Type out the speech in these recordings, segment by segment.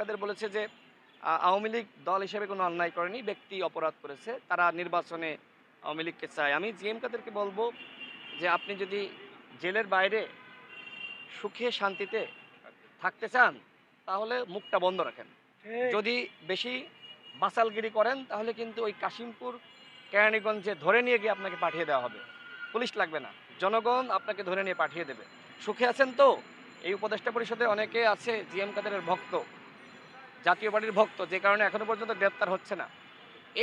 তাদের বলেছে যে আওয়ামী লীগ দল হিসেবে কোনো অন্যায় করেনি ব্যক্তি অপরাধ করেছে তারা নির্বাচনে আওয়ামী লীগকে চায়। আমি জিএম কাদেরকে বলব যে আপনি যদি জেলের বাইরে সুখে শান্তিতে থাকতে চান তাহলে মুখটা বন্ধ রাখেন। যদি বেশি বাসালগিরি করেন তাহলে কিন্তু ওই কাশিমপুর কেরানীগঞ্জে ধরে নিয়ে গিয়ে আপনাকে পাঠিয়ে দেওয়া হবে। পুলিশ লাগবে না। জনগণ আপনাকে ধরে নিয়ে পাঠিয়ে দেবে। সুখে আছেন তো? এই উপদেষ্টা পরিষদে অনেকে আছে জিএম কাদেরের ভক্ত। জাতীয় পার্টির ভক্ত, যে কারণে এখনও পর্যন্ত গ্রেপ্তার হচ্ছে না।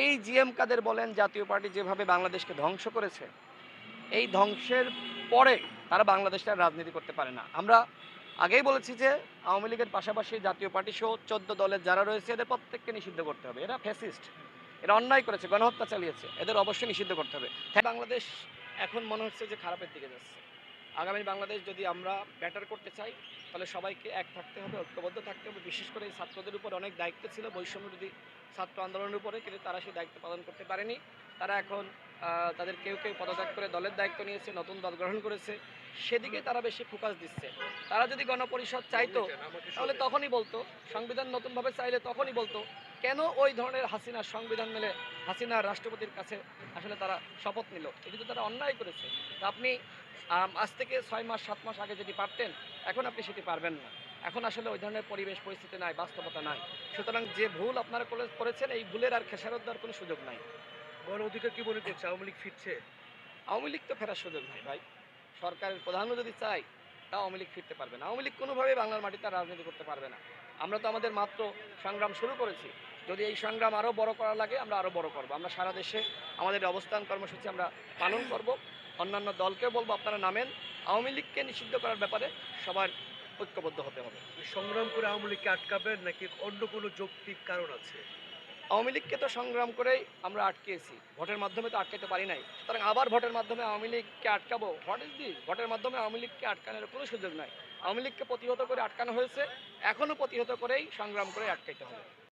এই জিএম কাদের বলেন, জাতীয় পার্টি যেভাবে বাংলাদেশকে ধ্বংস করেছে, এই ধ্বংসের পরে তারা বাংলাদেশটা রাজনীতি করতে পারে না। আমরা আগেই বলেছি যে, আওয়ামী লীগের পাশাপাশি জাতীয় পার্টি সহ চোদ্দ দলের যারা রয়েছে, এদের প্রত্যেককে নিষিদ্ধ করতে হবে। এরা ফ্যাসিস্ট। এরা অন্যায় করেছে, গণহত্যা চালিয়েছে। এদের অবশ্যই নিষিদ্ধ করতে হবে। বাংলাদেশ এখন মনে হচ্ছে যে খারাপের দিকে যাচ্ছে। আগামী বাংলাদেশ যদি আমরা ব্যাটার করতে চাই, তাহলে সবাইকে এক থাকতে হবে, ঐক্যবদ্ধ থাকতে হবে। বিশেষ করে এই ছাত্রদের উপর অনেক দায়িত্ব ছিল, বৈষম্য যদি ছাত্র আন্দোলনের উপরে, কিন্তু তারা সেই দায়িত্ব পালন করতে পারেনি। তারা এখন তাদের কেউ কেউ পদত্যাগ করে দলের দায়িত্ব নিয়েছে, নতুন দল গ্রহণ করেছে। সেদিকে তারা বেশি ফোকাস দিচ্ছে। তারা যদি গণপরিষদ চাইতো, তাহলে তখনই বলতো, সংবিধান নতুনভাবে চাইলে তখনই বলতো, কেন ওই ধরনের হাসিনার সংবিধান মেলে হাসিনার রাষ্ট্রপতির কাছে আসলে তারা শপথ নিল? এটি তো তারা অন্যায় করেছে। তা আপনি আজ থেকে ছয় মাস, সাত মাস আগে যদি পারতেন, এখন আপনি সেটি পারবেন না। এখন আসলে ওই ধরনের পরিবেশ, পরিস্থিতি নাই, বাস্তবতা নাই। সুতরাং যে ভুল আপনারা করে- করেছেন, এই ভুলের আর খেসারত দেওয়ার কোনো সুযোগ নাই। গণ অধিকার কি মনে করছে আওয়ামী লীগ ফিরছে? আওয়ামী লীগ তো ফেরার সুযোগ নাই ভাই। সরকারের প্রধানও যদি চায় তা আওয়ামী লীগ ফিরতে পারবে না। আওয়ামী লীগ কোনোভাবেই বাংলার মাটিতে রাজনীতি করতে পারবে না। আমরা তো আমাদের মাত্র সংগ্রাম শুরু করেছি। যদি এই সংগ্রাম আরও বড় করা লাগে আমরা আরও বড় করব। আমরা সারা দেশে আমাদের অবস্থান কর্মসূচি আমরা পালন করব। অন্যান্য দলকেও বলব আপনারা নামেন। আওয়ামী লীগকে নিষিদ্ধ করার ব্যাপারে সবার ঐক্যবদ্ধ হতে হবে। সংগ্রাম করে আওয়ামী লীগকে আটকাবেন নাকি অন্য কোনো যৌক্তিক কারণ আছে? আওয়ামী লীগকে তো সংগ্রাম করেই আমরা আটকেছি। ভোটের মাধ্যমে তো আটকাতে পারি নাই। সুতরাং আবার ভোটের মাধ্যমে আওয়ামী লীগকে আটকাবো? হোয়াট ইজ দিস ভোটের মাধ্যমে আওয়ামী লীগকে আটকানোর কোনো সুযোগ নাই। আওয়ামী লীগকে প্রতিহত করে আটকানো হয়েছে। এখনও প্রতিহত করেই সংগ্রাম করে আটকাইতে হবে।